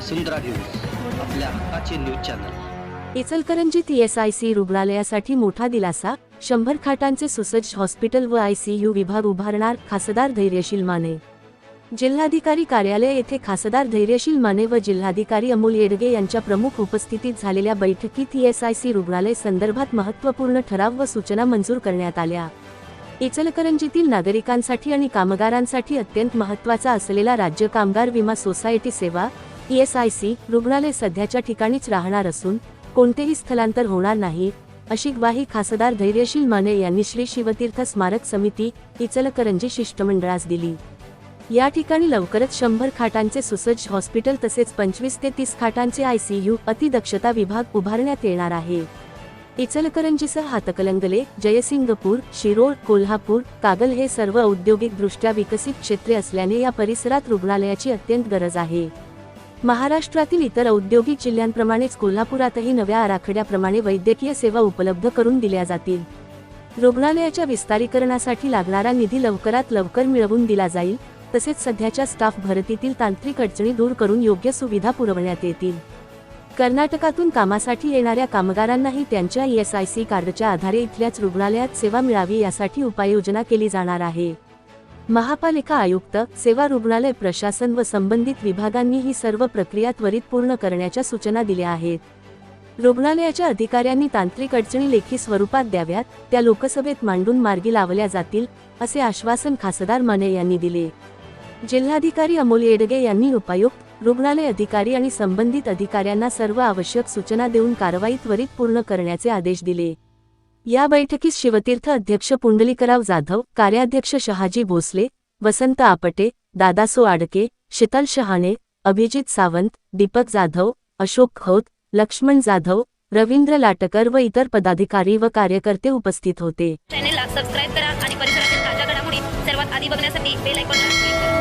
वसुंधरा news आपल्या हक्काचे news channel. इचलकरंजीत ईएसआयसी रुग्णालयासाठी मोठा दिलासा शंभर खाटांचे सुसज्ज हॉस्पिटल व आयसीयू विभाग उभारणार खासदार धैर्यशील माने. जिल्हाधिकारी कार्यालय येथे खासदार धैर्यशील माने व जिल्हाधिकारी अमोल येडगे यांच्या प्रमुख उपस्थितीत झालेल्या बैठकीत ईएसआयसी रुग्णालय संदर्भात महत्त्वपूर्ण ठराव व सूचना मंजूर करण्यात आल्या. इचलकरंजीतील नागरिकांसाठी आणि कामगारांसाठी अत्यंत महत्त्वाचा असलेला राज्य कामगार विमा सोसायटी सेवा ईएसआयसी रुग्णालय सध्याच्या ठिकाणीच राहणार असून कोणतेही स्थलांतर होणार नाही अशी ग्वाही खासदार धैर्यशील माने यांनी श्री शिवतीर्थ स्मारक समिती इचलकरंजी शिष्टमंडळास दिली. या ठिकाणी लवकरच शंभर खाटांचे सुसज्ज हॉस्पिटल तसेच पंचवीस ते तीस खाटांचे आयसीयू अतिदक्षता विभाग उभारण्यात येणार आहे. इचलकरंजीसह हातकलंगले जयसिंगपूर शिरोळ कोल्हापूर कागल हे सर्व औद्योगिकदृष्ट्या विकसित क्षेत्रे असल्याने या परिसरात रुग्णालयाची अत्यंत गरज आहे. महाराष्ट्रातील इतर औद्योगिक जिल्ह्यांप्रमाणेच कोल्हापुरातही नव्या आराखड्याप्रमाणे वैद्यकीय सेवा उपलब्ध करून दिल्या जातील. रुग्णालयाच्या विस्तारीकरणासाठी लागणारा निधी लवकरात लवकर मिळवून दिला जाईल तसेच सध्याच्या स्टाफ भरतीतील तांत्रिक अडचणी दूर करून योग्य सुविधा पुरवण्यात येतील. कर्नाटकातून कामासाठी येणाऱ्या कामगारांनाही त्यांच्या ईएसआयसी कार्डच्या आधारे इथल्याच रुग्णालयात सेवा मिळावी यासाठी उपाययोजना केली जाणार आहे. महापालिका आयुक्त सेवा रुग्णालय प्रशासन व संबंधित विभागांनी ही सर्व प्रक्रिया त्वरित पूर्ण करण्याच्या सूचना दिल्या आहेत. रुग्णालयाच्या अधिकाऱ्यांनी तांत्रिक अडचणी लेखी स्वरूपात द्याव्यात त्या लोकसभेत मांडून मार्गी लावल्या जातील असे आश्वासन खासदार माने यांनी दिले. जिल्हाधिकारी अमोल येडगे यांनी उपायुक्त रुग्णालय अधिकारी आणि संबंधित अधिकाऱ्यांना सर्व आवश्यक सूचना देऊन कारवाई त्वरित पूर्ण करण्याचे आदेश दिले. या बैठकीस शिवतीर्थ अध्यक्ष पुंडलिकराव जाधव कार्याध्यक्ष शहाजी भोसले वसंत आपटे दादासो आडके शीतल शहाणे अभिजित सावंत दीपक जाधव अशोक खोत लक्ष्मण जाधव रवींद्र लाटकर व इतर पदाधिकारी व कार्यकर्ते उपस्थित होते. चॅनेलला सबस्क्राईब करा आणि परिसरातील ताज्या घडामोडी सर्वात आधी बघण्यासाठी बेल आयकॉनला क्लिक करा.